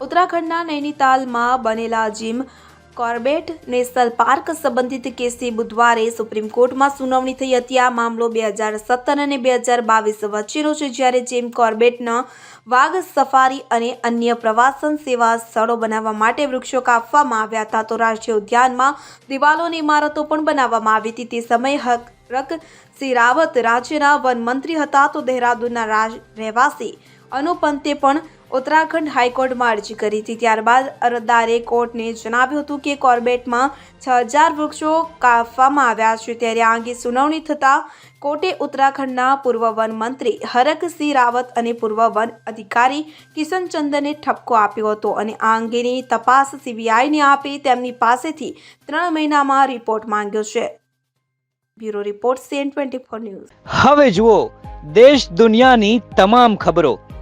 ઉત્તરાખંડના નૈનીતાલમાં બનેલા Jim Corbett national park સંબંધિત કેસની બુધવારે સુપ્રીમ કોર્ટમાં સુનાવણી થઈ હતી. આ મામલો બે હજાર સત્તર અને બે હજાર બાવીસ વચ્ચેનો છે, જ્યારે જીમ કોર્બેટના વાઘ સફારી અને અન્ય પ્રવાસન સેવા સ્થળો બનાવવા માટે વૃક્ષો કાપવામાં આવ્યા હતા. તો રાષ્ટ્રીય ઉદ્યાનમાં દિવાલો અને ઇમારતો પણ બનાવવામાં આવી હતી. તે સમયે હરક સિંહ રાવત રાજ્યના વન મંત્રી હતા. તો દહેરાદૂનના રહેવાસી અનુપંતે પણ ઉત્તરાખંડ હાઈકોર્ટમાં અરજી કરી હતી. ત્યારબાદ અરજદારે કોર્ટને જણાવ્યું હતું કે કોર્બેટમાં છ હજાર વૃક્ષો કાપવામાં આવ્યા છે. ત્યારે આ અંગે સુનાવણી થતાં કોર્ટે ઉત્તરાખંડના પૂર્વ વન મંત્રી હરકસિંહ રાવત અને પૂર્વ વન અધિકારી કિશનચંદને ઠપકો આપ્યો હતો અને આ અંગેની તપાસ સીબીઆઈને આપી તેમની પાસેથી ત્રણ મહિનામાં રિપોર્ટ માંગ્યો છે. Bureau report CN twenty four news. હવે જુઓ, દેશ દુનિયાની તમામ ખબરો.